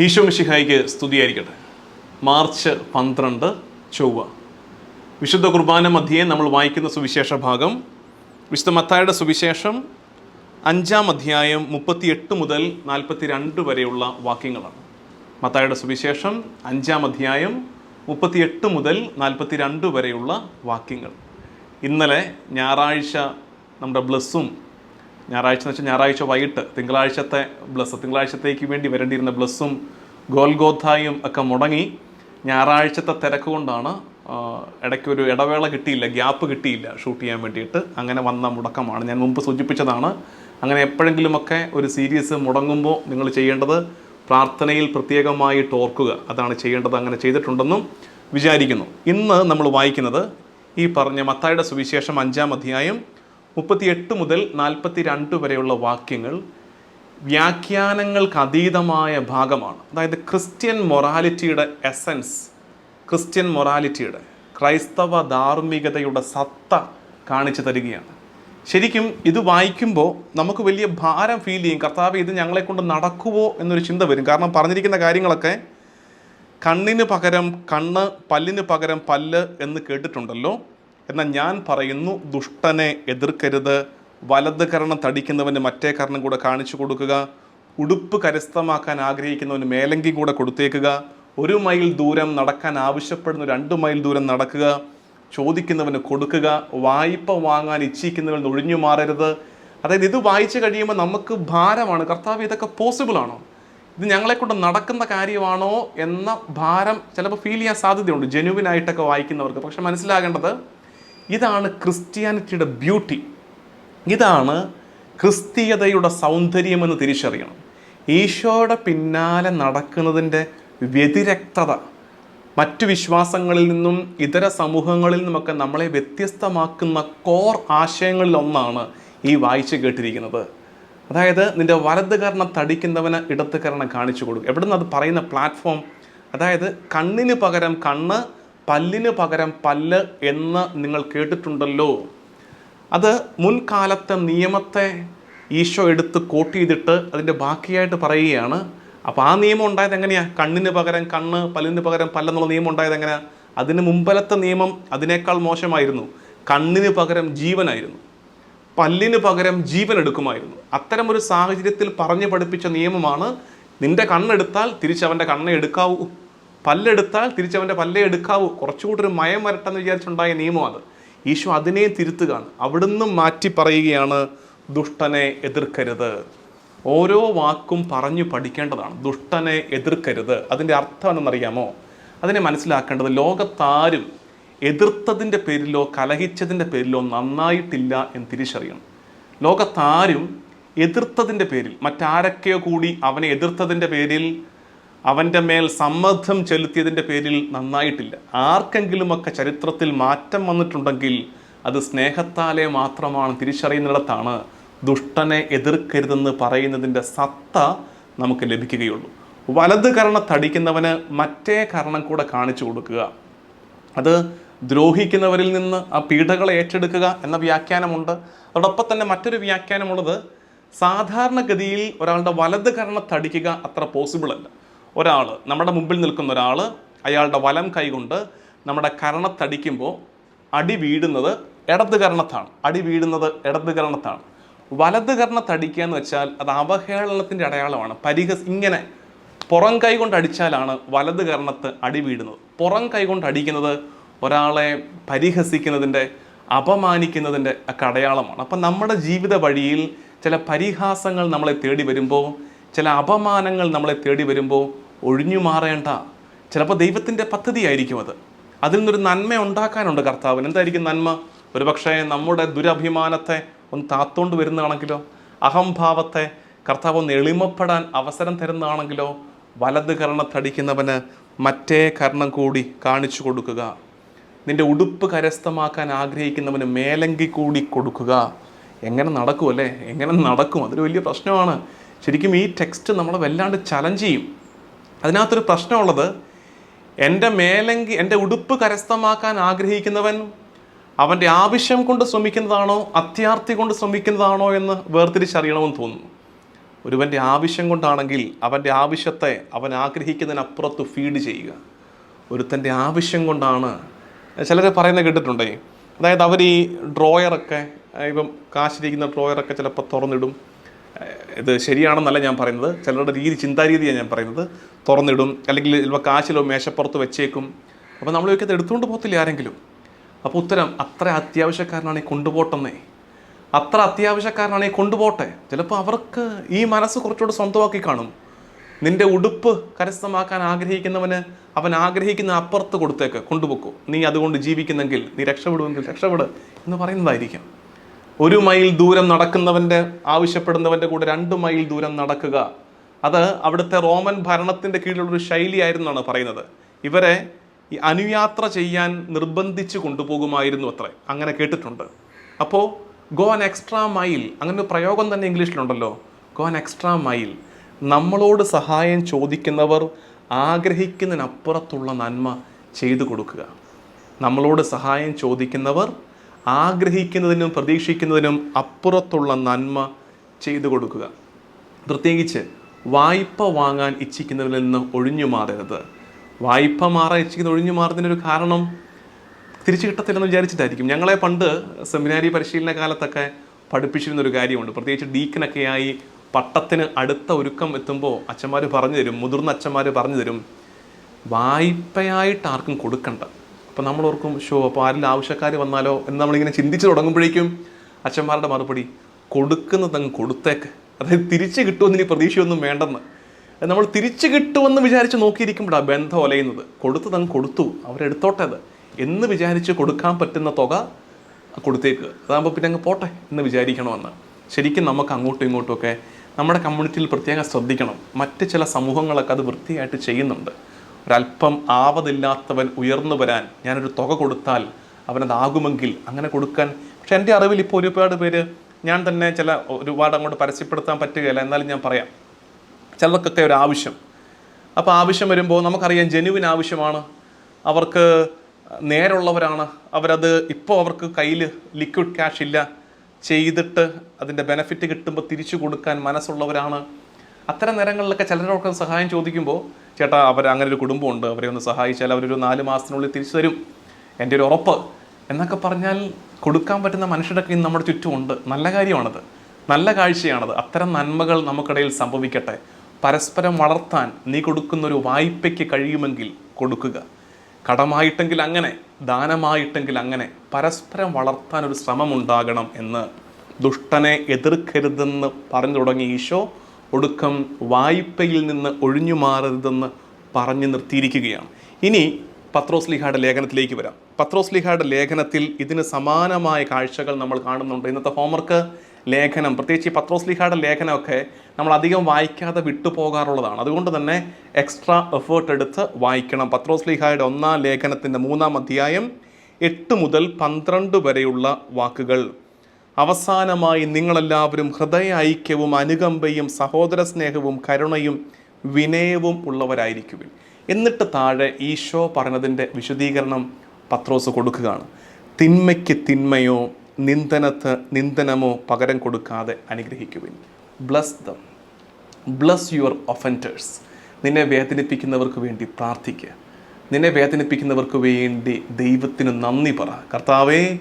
ഈശോ മിഷിഹായിക്ക് സ്തുതിയായിരിക്കട്ടെ. മാർച്ച് പന്ത്രണ്ട് ചൊവ്വ. വിശുദ്ധ കുർബാന മധ്യേ നമ്മൾ വായിക്കുന്ന സുവിശേഷ ഭാഗം വിശുദ്ധ മത്തായുടെ സുവിശേഷം അഞ്ചാം അധ്യായം മുപ്പത്തിയെട്ട് മുതൽ നാൽപ്പത്തി രണ്ട് വരെയുള്ള വാക്യങ്ങളാണ്. മത്തായുടെ സുവിശേഷം അഞ്ചാം അധ്യായം മുപ്പത്തിയെട്ട് മുതൽ നാൽപ്പത്തി രണ്ട് വരെയുള്ള വാക്യങ്ങൾ. ഇന്നലെ ഞായറാഴ്ച നമ്മുടെ ബ്ലസ്സും ഞായറാഴ്ച എന്ന് വെച്ചാൽ ഞായറാഴ്ച വൈകിട്ട് തിങ്കളാഴ്ചത്തെ ബ്ലസ് തിങ്കളാഴ്ചത്തേക്ക് വേണ്ടി വരേണ്ടിയിരുന്ന ബ്ലസ്സും ഗോൽഗോഥായും ഒക്കെ മുടങ്ങി ഞായറാഴ്ചത്തെ തിരക്ക് കൊണ്ടാണ് ഇടയ്ക്ക് ഒരു ഇടവേള കിട്ടിയില്ല ഗ്യാപ്പ് കിട്ടിയില്ല ഷൂട്ട് ചെയ്യാൻ വേണ്ടിയിട്ട്. അങ്ങനെ വന്ന മുടക്കമാണ്. ഞാൻ മുമ്പ് സൂചിപ്പിച്ചതാണ് അങ്ങനെ എപ്പോഴെങ്കിലുമൊക്കെ ഒരു സീരീസ് മുടങ്ങുമ്പോൾ നിങ്ങൾ ചെയ്യേണ്ടത് പ്രാർത്ഥനയിൽ പ്രത്യേകമായിട്ട് ഓർക്കുക. അതാണ് ചെയ്യേണ്ടത് അങ്ങനെ ചെയ്തിട്ടുണ്ടെന്നും വിചാരിക്കുന്നു. ഇന്ന് നമ്മൾ വായിക്കുന്നത് ഈ പറഞ്ഞ മത്തായുടെ സുവിശേഷം അഞ്ചാം അധ്യായം മുപ്പത്തിയെട്ട് മുതൽ നാൽപ്പത്തി രണ്ട് വരെയുള്ള വാക്യങ്ങൾ വ്യാഖ്യാനങ്ങൾക്ക് അതീതമായ ഭാഗമാണ്. അതായത് ക്രിസ്ത്യൻ മൊറാലിറ്റിയുടെ എസൻസ് ക്രിസ്ത്യൻ മൊറാലിറ്റിയുടെ ക്രൈസ്തവ ധാർമ്മികതയുടെ സത്ത കാണിച്ചു തരികയാണ്. ശരിക്കും ഇത് വായിക്കുമ്പോൾ നമുക്ക് വലിയ ഭാരം ഫീൽ ചെയ്യും. കർത്താവ് ഇത് ഞങ്ങളെ കൊണ്ട് നടക്കുമോ എന്നൊരു ചിന്ത വരും. കാരണം പറഞ്ഞിരിക്കുന്ന കാര്യങ്ങളൊക്കെ കണ്ണിന് പകരം കണ്ണ് പല്ലിന് പകരം പല്ല് എന്ന് കേട്ടിട്ടുണ്ടല്ലോ. എന്നാൽ ഞാൻ പറയുന്നു ദുഷ്ടനെ എതിർക്കരുത്. വലത് കരണം തടിക്കുന്നവന് മറ്റേ കരണം കൂടെ കാണിച്ചു കൊടുക്കുക. ഉടുപ്പ് കരസ്ഥമാക്കാൻ ആഗ്രഹിക്കുന്നവന് മേലങ്കി കൂടെ കൊടുത്തേക്കുക. ഒരു മൈൽ ദൂരം നടക്കാൻ ആവശ്യപ്പെടുന്ന രണ്ട് മൈൽ ദൂരം നടക്കുക. ചോദിക്കുന്നവന് കൊടുക്കുക. വായ്പ വാങ്ങാൻ ഇച്ഛിക്കുന്നവൻ ഒഴിഞ്ഞു മാറരുത്. അതായത് ഇത് വായിച്ചു കഴിയുമ്പോൾ നമുക്ക് ഭാരമാണ്. കർത്താവ് ഇതൊക്കെ പോസിബിൾ ആണോ? ഇത് ഞങ്ങളെക്കൊണ്ട് നടക്കുന്ന കാര്യമാണോ എന്ന ഭാരം ചിലപ്പോൾ ഫീൽ ചെയ്യാൻ സാധ്യതയുണ്ട്. ജെനുവിൻ ആയിട്ടൊക്കെ വായിക്കുന്നവർക്ക്. പക്ഷെ മനസ്സിലാകേണ്ടത് ഇതാണ് ക്രിസ്ത്യാനിറ്റിയുടെ ബ്യൂട്ടി. ഇതാണ് ക്രിസ്തീയതയുടെ സൗന്ദര്യമെന്ന് തിരിച്ചറിയണം. ഈശോയുടെ പിന്നാലെ നടക്കുന്നതിന്റെ വ്യതിരക്തത. മറ്റു വിശ്വാസങ്ങളിൽ നിന്നും ഇതര സമൂഹങ്ങളിൽ നിന്നുമൊക്കെ നമ്മളെ വ്യത്യസ്തമാക്കുന്ന കോർ ആശയങ്ങളിൽ ഒന്നാണ് ഈ വായിച്ചു കേട്ടിരിക്കുന്നത്. അതായത് നിന്റെ വലത് കരണം തടിക്കുന്നവന് ഇടത്ത് കരണം കാണിച്ചു കൊടുക്കും. എവിടുന്ന് അത് പറയുന്ന പ്ലാറ്റ്ഫോം? അതായത് കണ്ണിന് പകരം കണ്ണ് പല്ലിന് പകരം പല്ല് എന്ന് നിങ്ങൾ കേട്ടിട്ടുണ്ടല്ലോ. അത് മുൻകാലത്തെ നിയമത്തെ ഈശോ എടുത്ത് കോട്ട് ചെയ്തിട്ട് അതിന്റെ ബാക്കിയായിട്ട് പറയുകയാണ്. അപ്പോൾ ആ നിയമം ഉണ്ടായത് എങ്ങനെയാണ് കണ്ണിന് പകരം കണ്ണ് പല്ലിന് പകരം പല്ലെന്നുള്ള നിയമം ഉണ്ടായത് എങ്ങനെയാണ് അതിന് മുമ്പലത്തെ നിയമം അതിനേക്കാൾ മോശമായിരുന്നു. കണ്ണിന് പകരം ജീവനായിരുന്നു. പല്ലിന് പകരം ജീവൻ എടുക്കുമായിരുന്നു. അത്തരം ഒരു സാഹചര്യത്തിൽ പറഞ്ഞു പഠിപ്പിച്ച നിയമമാണ് നിന്റെ കണ്ണെടുത്താൽ തിരിച്ചവന്റെ കണ്ണെ എടുക്കാവൂ. പല്ലെടുത്താൽ തിരിച്ചവന്റെ പല്ലേ എടുക്കാവൂ. കുറച്ചുകൂടി ഒരു മയം വരട്ടെന്ന് വിചാരിച്ചുണ്ടായ നിയമം അത്. ഈശോ അതിനെ തിരുത്തുകയാണ്. അവിടുന്ന് മാറ്റി പറയുകയാണ് ദുഷ്ടനെ എതിർക്കരുത്. ഓരോ വാക്കും പറഞ്ഞു പഠിക്കേണ്ടതാണ്. ദുഷ്ടനെ എതിർക്കരുത്. അതിന്റെ അർത്ഥം എന്തെന്നറിയാമോ അതിനെ മനസ്സിലാക്കേണ്ടത് ലോകത്താരും എതിർത്തതിന്റെ പേരിലോ കലഹിച്ചതിന്റെ പേരിലോ നന്നായിട്ടില്ല എന്ന് തിരിച്ചറിയണം. ലോകത്താരും എതിർത്തതിന്റെ പേരിൽ മറ്റാരൊക്കെയോ കൂടി അവനെ എതിർത്തതിന്റെ പേരിൽ അവന്റെ മേൽ സമ്മർദ്ദം ചെലുത്തിയതിന്റെ പേരിൽ നന്നായിട്ടില്ല. ആർക്കെങ്കിലുമൊക്കെ ചരിത്രത്തിൽ മാറ്റം വന്നിട്ടുണ്ടെങ്കിൽ അത് സ്നേഹത്താലെ മാത്രമാണ് തിരിച്ചറിയുന്നിടത്താണ് ദുഷ്ടനെ എതിർക്കരുതെന്ന് പറയുന്നതിന്റെ സത്ത നമുക്ക് ലഭിക്കുകയുള്ളൂ. വലത് കരണം തടിക്കുന്നവന് മറ്റേ കരണം കൂടെ കാണിച്ചു കൊടുക്കുക. അത് ദ്രോഹിക്കുന്നവരിൽ നിന്ന് ആ പീഡകളെ ഏറ്റെടുക്കുക എന്ന വ്യാഖ്യാനമുണ്ട്. അതോടൊപ്പം തന്നെ മറ്റൊരു വ്യാഖ്യാനമുള്ളത് സാധാരണഗതിയിൽ ഒരാളുടെ വലത് കരണം തടിക്കുക അത്ര പോസിബിൾ അല്ല. ഒരാൾ നമ്മുടെ മുമ്പിൽ നിൽക്കുന്ന ഒരാൾ അയാളുടെ വലം കൈകൊണ്ട് നമ്മുടെ കരണത്തടിക്കുമ്പോൾ അടി വീഴുന്നത് ഇടത് കരണത്താണ്. അടി വീഴുന്നത് ഇടത് കരണത്താണ്. വലത് കരണത്തടിക്കുക എന്ന് വെച്ചാൽ അത് അവഹേളനത്തിന്റെ അടയാളമാണ്. പരിഹസ് ഇങ്ങനെ പുറം കൈ കൊണ്ട് അടിച്ചാലാണ് വലത് കരണത്ത് അടി വീഴുന്നത്. പുറം കൈ കൊണ്ട് അടിക്കുന്നത് ഒരാളെ പരിഹസിക്കുന്നതിന്റെ അപമാനിക്കുന്നതിന്റെ ഒക്കെ അടയാളമാണ്. അപ്പം നമ്മുടെ ജീവിത വഴിയിൽ ചില പരിഹാസങ്ങൾ നമ്മളെ തേടി വരുമ്പോൾ ചില അപമാനങ്ങൾ നമ്മളെ തേടി വരുമ്പോൾ ഒഴിഞ്ഞു മാറേണ്ട. ചിലപ്പോൾ ദൈവത്തിന്റെ പദ്ധതിയായിരിക്കും അത്. അതിൽ നിന്നൊരു നന്മ ഉണ്ടാക്കാനുണ്ട് കർത്താവിന്. എന്തായിരിക്കും നന്മ? ഒരുപക്ഷെ നമ്മുടെ ദുരഭിമാനത്തെ ഒന്ന് താത്തോണ്ട് വരുന്നതാണെങ്കിലോ? അഹംഭാവത്തെ കർത്താവ് ഒന്ന് എളിമപ്പെടാൻ അവസരം തരുന്നതാണെങ്കിലോ? വലത് കർണത്തടിക്കുന്നവന് മറ്റേ കർണം കൂടി കാണിച്ചു കൊടുക്കുക. നിന്റെ ഉടുപ്പ് കരസ്ഥമാക്കാൻ ആഗ്രഹിക്കുന്നവന് മേലങ്കി കൂടി കൊടുക്കുക. എങ്ങനെ നടക്കും അല്ലേ എങ്ങനെ നടക്കും? അതൊരു വലിയ പ്രശ്നമാണ്. ശരിക്കും ഈ ടെക്സ്റ്റ് നമ്മളെ വല്ലാണ്ട് ചലഞ്ച് ചെയ്യും. അതിനകത്തൊരു പ്രശ്നമുള്ളത് എന്റെ മേലങ്കി എന്റെ ഉടുപ്പ് കരസ്ഥമാക്കാൻ ആഗ്രഹിക്കുന്നവൻ അവന്റെ ആവശ്യം കൊണ്ട് ശ്രമിക്കുന്നതാണോ അത്യാർത്ഥി കൊണ്ട് ശ്രമിക്കുന്നതാണോ എന്ന് വേർതിരിച്ചറിയണമെന്ന് തോന്നുന്നു. ഒരുവന്റെ ആവശ്യം കൊണ്ടാണെങ്കിൽ അവന്റെ ആവശ്യത്തെ അവൻ ആഗ്രഹിക്കുന്നതിനപ്പുറത്ത് ഫീഡ് ചെയ്യുക. ഒരുത്തന്റെ ആവശ്യം കൊണ്ടാണ്. ചിലർ പറയുന്നത് കേട്ടിട്ടുണ്ടേ. അതായത് അവർ ഈ ഡ്രോയറൊക്കെ ഇപ്പം കാശിരിക്കുന്ന ഡ്രോയറൊക്കെ ചിലപ്പോൾ തുറന്നിടും. ഇത് ശരിയാണെന്നല്ല ഞാൻ പറയുന്നത്. ചിലരുടെ രീതി ചിന്താരീതിയാണ് ഞാൻ പറയുന്നത്. തുറന്നിടും അല്ലെങ്കിൽ ചിലപ്പോൾ കാശിലോ മേശപ്പുറത്ത് വെച്ചേക്കും. അപ്പോൾ നമ്മൾ ചോദിക്കുന്നത് എടുത്തുകൊണ്ട് പോകത്തില്ല ആരെങ്കിലും. അപ്പോൾ ഉത്തരം അത്ര അത്യാവശ്യക്കാരനാണ് ഈ കൊണ്ടുപോട്ടെന്നേ. അത്ര അത്യാവശ്യക്കാരനാണ് ഈ കൊണ്ടുപോട്ടെ. ചിലപ്പോൾ അവർക്ക് ഈ മനസ്സ് കുറച്ചുകൂടെ സ്വന്തമാക്കി കാണും. നിന്റെ ഉടുപ്പ് കരസ്ഥമാക്കാൻ ആഗ്രഹിക്കുന്നവന് അവൻ ആഗ്രഹിക്കുന്ന അപ്പുറത്ത് കൊടുത്തേക്ക് കൊണ്ടുപോക്കൂ. നീ അതുകൊണ്ട് ജീവിക്കുന്നെങ്കിൽ നീ രക്ഷപ്പെടുമെങ്കിൽ രക്ഷപ്പെട് എന്ന് പറയുന്നതായിരിക്കാം. ഒരു മൈൽ ദൂരം നടക്കുന്നവന്റെ ആവശ്യപ്പെടുന്നവന്റെ കൂടെ രണ്ട് മൈൽ ദൂരം നടക്കുക. അത് അവിടുത്തെ റോമൻ ഭരണത്തിന്റെ കീഴിലുള്ളൊരു ശൈലിയായിരുന്നാണ് പറയുന്നത്. ഇവരെ ഈ അനുയാത്ര ചെയ്യാൻ നിർബന്ധിച്ച് കൊണ്ടുപോകുമായിരുന്നു അത്രേ. അങ്ങനെ കേട്ടിട്ടുണ്ട്. അപ്പോൾ ഗോ ആൻ എക്സ്ട്രാ മൈൽ അങ്ങനെ ഒരു പ്രയോഗം തന്നെ ഇംഗ്ലീഷിലുണ്ടല്ലോ. ഗോ ആൻ എക്സ്ട്രാ മൈൽ നമ്മളോട് സഹായം ചോദിക്കുന്നവർ ആഗ്രഹിക്കുന്നതിനപ്പുറത്തുള്ള നന്മ ചെയ്തു കൊടുക്കുക. നമ്മളോട് സഹായം ചോദിക്കുന്നവർ ആഗ്രഹിക്കുന്നതിനും പ്രതീക്ഷിക്കുന്നതിനും അപ്പുറത്തുള്ള നന്മ ചെയ്തു കൊടുക്കുക. പ്രത്യേകിച്ച് വായ്പ വാങ്ങാൻ ഇച്ഛിക്കുന്നവരിൽ നിന്ന് ഒഴിഞ്ഞു മാറരുത്. വായ്പ മാറാൻ ഇച്ഛിക്കുന്ന ഒഴിഞ്ഞു മാറുന്നതിനൊരു കാരണം തിരിച്ചു കിട്ടത്തില്ലെന്ന് വിചാരിച്ചിട്ടായിരിക്കും. ഞങ്ങളെ പണ്ട് സെമിനാരി പരിശീലന കാലത്തൊക്കെ പഠിപ്പിച്ചിരുന്ന ഒരു കാര്യമുണ്ട്. പ്രത്യേകിച്ച് ഡീക്കനൊക്കെയായി പട്ടത്തിന് അടുത്ത ഒരുക്കം എത്തുമ്പോൾ അച്ഛന്മാർ പറഞ്ഞു തരും മുതിർന്ന അച്ഛന്മാർ പറഞ്ഞു തരും വായ്പയായിട്ട് ആർക്കും കൊടുക്കണ്ട. അപ്പം നമ്മൾ ഓർക്കും ഷോ അപ്പോൾ ആരിൽ ആവശ്യക്കാർ വന്നാലോ? എന്ന് നമ്മളിങ്ങനെ ചിന്തിച്ച് തുടങ്ങുമ്പോഴേക്കും അച്ഛന്മാരുടെ മറുപടി കൊടുക്കുന്നതങ്ങ് കൊടുത്തേക്ക്. അതായത് തിരിച്ച് കിട്ടുമെന്ന് ഇനി പ്രതീക്ഷയൊന്നും വേണ്ടെന്ന്. നമ്മൾ തിരിച്ചു കിട്ടുമെന്ന് വിചാരിച്ച് നോക്കിയിരിക്കുമ്പോഴാണ് ബന്ധം ഒലയുന്നത്. കൊടുത്തു തങ്ങ് കൊടുത്തു. അവരെടുത്തോട്ടേത് എന്ന് വിചാരിച്ച് കൊടുക്കാൻ പറ്റുന്ന തുക കൊടുത്തേക്ക്. അതാകുമ്പോൾ പിന്നെ അങ്ങ് പോട്ടെ എന്ന് വിചാരിക്കണമെന്ന്. ശരിക്കും നമുക്ക് അങ്ങോട്ടും ഇങ്ങോട്ടുമൊക്കെ നമ്മുടെ കമ്മ്യൂണിറ്റിയിൽ പ്രത്യേകം ശ്രദ്ധിക്കണം. മറ്റ് ചില സമൂഹങ്ങളൊക്കെ അത് വൃത്തിയായിട്ട് ചെയ്യുന്നുണ്ട്. ഒരല്പം ആവതില്ലാത്തവൻ ഉയർന്നു വരാൻ ഞാനൊരു തുക കൊടുത്താൽ അവനതാകുമെങ്കിൽ അങ്ങനെ കൊടുക്കാൻ. പക്ഷെ എന്റെ അറിവിൽ ഇപ്പോൾ ഒരുപാട് പേര് ഞാൻ തന്നെ ചില ഒരുപാട് അങ്ങോട്ട് പരസ്യപ്പെടുത്താൻ പറ്റുകയില്ല എന്നാലും ഞാൻ പറയാം. ചിലർക്കൊക്കെ ഒരു ആവശ്യം. അപ്പോൾ ആവശ്യം വരുമ്പോൾ നമുക്കറിയാം ജനുവിൻ ആവശ്യമാണ്. അവർക്ക് നേരുള്ളവരാണ്. അവരത് ഇപ്പോൾ അവർക്ക് കയ്യിൽ ലിക്വിഡ് ക്യാഷ് ഇല്ല. ചെയ്തിട്ട് അതിന്റെ ബെനഫിറ്റ് കിട്ടുമ്പോൾ തിരിച്ചു കൊടുക്കാൻ മനസ്സുള്ളവരാണ്. അത്തരം നേരങ്ങളിലൊക്കെ ചിലരൊക്കെ സഹായം ചോദിക്കുമ്പോൾ ചേട്ടാ അവർ അങ്ങനെ ഒരു കുടുംബമുണ്ട്. അവരെ ഒന്ന് സഹായിച്ചാൽ അവരൊരു നാല് മാസത്തിനുള്ളിൽ തിരിച്ചു തരും. എന്റെ ഒരു ഉറപ്പ്. എന്നൊക്കെ പറഞ്ഞാൽ കൊടുക്കാൻ പറ്റുന്ന മനുഷ്യരൊക്കെ ഇന്ന് നമ്മുടെ ചുറ്റുമുണ്ട് നല്ല കാര്യമാണത്. നല്ല കാഴ്ചയാണത്. അത്തരം നന്മകൾ നമുക്കിടയിൽ സംഭവിക്കട്ടെ. പരസ്പരം വളർത്താൻ നീ കൊടുക്കുന്ന ഒരു വായ്പയ്ക്ക് കഴിയുമെങ്കിൽ കൊടുക്കുക. കടമായിട്ടെങ്കിൽ അങ്ങനെ ദാനമായിട്ടെങ്കിൽ അങ്ങനെ പരസ്പരം വളർത്താൻ ഒരു ശ്രമമുണ്ടാകണം എന്ന് ദുഷ്ടനെ എതിർക്കരുതെന്ന് പറഞ്ഞു തുടങ്ങി ഈശോ. ഒടുക്കം വായ്പയിൽ നിന്ന് ഒഴിഞ്ഞു മാറരുതെന്ന് പറഞ്ഞു നിർത്തിയിരിക്കുകയാണ്. ഇനി പത്രോസ് ലിഹായുടെ ലേഖനത്തിലേക്ക് വരാം. പത്രോസ് ലിഹായുടെ ലേഖനത്തിൽ ഇതിന് സമാനമായ കാഴ്ചകൾ നമ്മൾ കാണുന്നുണ്ട്. ഇന്നത്തെ ഹോംവർക്ക് ലേഖനം പ്രത്യേകിച്ച് ഈ പത്രോസ് ലിഹായുടെ ലേഖനമൊക്കെ നമ്മൾ അധികം വായിക്കാതെ വിട്ടുപോകാറുള്ളതാണ്. അതുകൊണ്ട് തന്നെ എക്സ്ട്രാ എഫേർട്ട് എടുത്ത് വായിക്കണം. പത്രോസ് ലിഹായുടെ ഒന്നാം ലേഖനത്തിന്റെ മൂന്നാം അധ്യായം എട്ട് മുതൽ പന്ത്രണ്ട് വരെയുള്ള വാക്കുകൾ. അവസാനമായി നിങ്ങളെല്ലാവരും ഹൃദയ ഐക്യവും അനുകമ്പയും സഹോദര സ്നേഹവും കരുണയും വിനയവും ഉള്ളവരായിരിക്കുവിൻ. എന്നിട്ട് താഴെ ഈശോ പറഞ്ഞതിന്റെ വിശദീകരണം പത്രോസ് കൊടുക്കുകയാണ്. തിന്മയ്ക്ക് തിന്മയോ നിന്ദനത്ത് നിന്ദനമോ പകരം കൊടുക്കാതെ അനുഗ്രഹിക്കുവിൻ. Bless them bless your offenders നിന്നെ വേദനിപ്പിക്കുന്നവർക്ക് വേണ്ടി പ്രാർത്ഥിക്കുക നിന്നെ വേദനിപ്പിക്കുന്നവർക്ക് വേണ്ടി ദൈവത്തിന് നന്ദി പറ. കർത്താവേ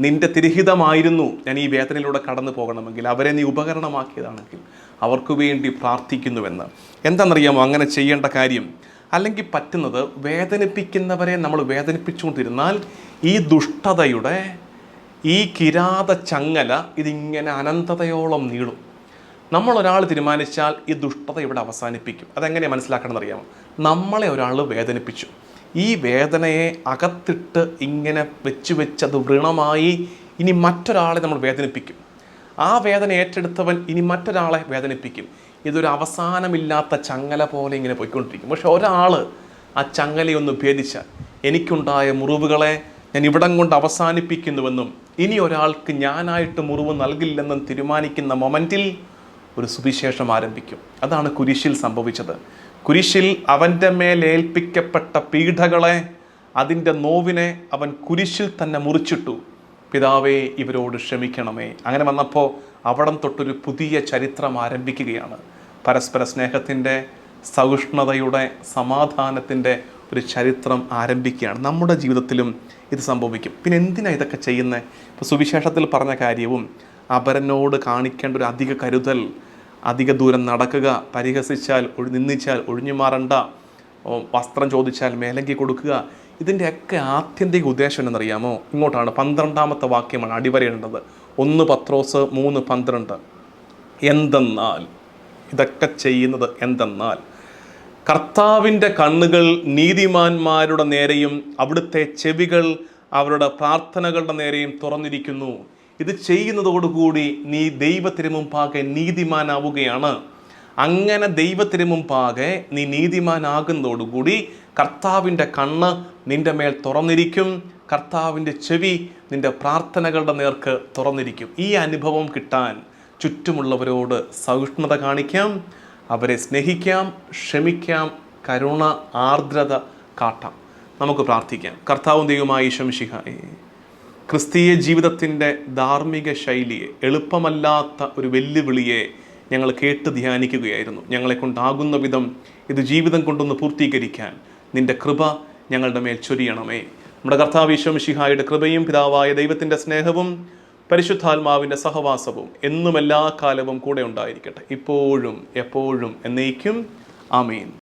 നിന്റെ തിരഹിതമായിരുന്നു ഞാൻ ഈ വേദനയിലൂടെ കടന്നു പോകണമെങ്കിൽ അവരെ നീ ഉപകരണമാക്കിയതാണെങ്കിൽ അവർക്ക് വേണ്ടി പ്രാർത്ഥിക്കുന്നുവെന്ന്. എന്താണെന്നറിയാമോ? അങ്ങനെ ചെയ്യേണ്ട കാര്യം അല്ലെങ്കിൽ പറ്റുന്നത് വേദനിപ്പിക്കുന്നവരെ നമ്മൾ വേദനിപ്പിച്ചുകൊണ്ടിരുന്നാൽ ഈ ദുഷ്ടതയുടെ ഈ കിരാത ചങ്ങല ഇതിങ്ങനെ അനന്തതയോളം നീളും. നമ്മൾ തീരുമാനിച്ചാൽ ഈ ദുഷ്ടത ഇവിടെ അവസാനിപ്പിക്കും. അതെങ്ങനെയാണ് മനസ്സിലാക്കണം എന്നറിയാമോ നമ്മളെ ഒരാൾ വേദനിപ്പിച്ചു. ഈ വേദനയെ അകത്തിട്ട് ഇങ്ങനെ വെച്ച് വെച്ച് അത് വൃണമായി ഇനി മറ്റൊരാളെ നമ്മൾ വേദനിപ്പിക്കും. ആ വേദന ഏറ്റെടുത്തവൻ ഇനി മറ്റൊരാളെ വേദനിപ്പിക്കും. ഇതൊരു അവസാനമില്ലാത്ത ചങ്ങല പോലെ ഇങ്ങനെ പോയിക്കൊണ്ടിരിക്കും. പക്ഷെ ഒരാൾ ആ ചങ്ങലയൊന്ന് ഭേദിച്ച എനിക്കുണ്ടായ മുറിവുകളെ ഞാൻ ഇവിടം കൊണ്ട് അവസാനിപ്പിക്കുന്നുവെന്നും ഇനി ഒരാൾക്ക് ഞാനായിട്ട് മുറിവ് നൽകില്ലെന്നും തീരുമാനിക്കുന്ന മൊമെന്റിൽ ഒരു സുവിശേഷം ആരംഭിക്കും. അതാണ് കുരിശിൽ സംഭവിച്ചത്. കുരിശിൽ അവന്റെ മേലേൽപ്പിക്കപ്പെട്ട പീഡകളെ അതിന്റെ നോവിനെ അവൻ കുരിശിൽ തന്നെ മുറിച്ചിട്ടു. പിതാവേ ഇവരോട് ക്ഷമിക്കണമേ. അങ്ങനെ വന്നപ്പോൾ അവിടം തൊട്ടൊരു പുതിയ ചരിത്രം ആരംഭിക്കുകയാണ്. പരസ്പര സ്നേഹത്തിന്റെ സഹിഷ്ണുതയുടെ സമാധാനത്തിന്റെ ഒരു ചരിത്രം ആരംഭിക്കുകയാണ്. നമ്മുടെ ജീവിതത്തിലും ഇത് സംഭവിക്കും. പിന്നെ എന്തിനാണ് ഇതൊക്കെ ചെയ്യുന്നത് ഇപ്പോൾ സുവിശേഷത്തിൽ പറഞ്ഞ കാര്യവും അപരനോട് കാണിക്കേണ്ട ഒരു അധിക കരുതൽ അധിക ദൂരം നടക്കുക പരിഹസിച്ചാൽ ഒഴി നിന്നിച്ചാൽ ഒഴിഞ്ഞു മാറണ്ട വസ്ത്രം ചോദിച്ചാൽ മേലങ്കി കൊടുക്കുക ഇതിന്റെയൊക്കെ ആത്യന്തിക ഉദ്ദേശം എന്നറിയാമോ ഇങ്ങോട്ടാണ്. പന്ത്രണ്ടാമത്തെ വാക്യമാണ് അടിവരയേണ്ടത് ഒന്ന് പത്രോസ് മൂന്ന് പന്ത്രണ്ട്. എന്തെന്നാൽ. ഇതൊക്കെ ചെയ്യുന്നത് എന്തെന്നാൽ. കർത്താവിന്റെ കണ്ണുകൾ നീതിമാന്മാരുടെ നേരെയും അവിടുത്തെ ചെവികൾ അവരുടെ പ്രാർത്ഥനകളുടെ നേരെയും തുറന്നിരിക്കുന്നു. ഇത് ചെയ്യുന്നതോടുകൂടി നീ ദൈവത്തിന് മുമ്പാകെ നീതിമാനാവുകയാണ്. അങ്ങനെ ദൈവത്തിന് മുമ്പാകെ നീ നീതിമാനാകുന്നതോടുകൂടി കർത്താവിന്റെ കണ്ണ് നിന്റെ മേൽ തുറന്നിരിക്കും. കർത്താവിന്റെ ചെവി നിന്റെ പ്രാർത്ഥനകളുടെ നേർക്ക് തുറന്നിരിക്കും. ഈ അനുഭവം കിട്ടാൻ ചുറ്റുമുള്ളവരോട് സഹിഷ്ണുത കാണിക്കാം. അവരെ സ്നേഹിക്കാം ക്ഷമിക്കാം കരുണ ആർദ്രത കാട്ടാം. നമുക്ക് പ്രാർത്ഥിക്കാം. കർത്താവും ദൈവമായി ശംശിഹായി ക്രിസ്തീയ ജീവിതത്തിന്റെ ധാർമ്മിക ശൈലിയെ എളുപ്പമല്ലാത്ത ഒരു വെല്ലുവിളിയെ ഞങ്ങൾ കേട്ട് ധ്യാനിക്കുകയായിരുന്നു. ഞങ്ങളെ കൊണ്ടാകുന്ന വിധം ഇത് ജീവിതം കൊണ്ടൊന്ന് പൂർത്തീകരിക്കാൻ നിന്റെ കൃപ ഞങ്ങളുടെ മേൽ ചൊരിയണമേ. നമ്മുടെ കർത്താവ് ഈശ്വമിഷിഹായുടെ കൃപയും പിതാവായ ദൈവത്തിന്റെ സ്നേഹവും പരിശുദ്ധാത്മാവിന്റെ സഹവാസവും എന്നും എല്ലാ കാലവും കൂടെ ഉണ്ടായിരിക്കട്ടെ. ഇപ്പോഴും എപ്പോഴും എന്നേക്കും. ആമീൻ.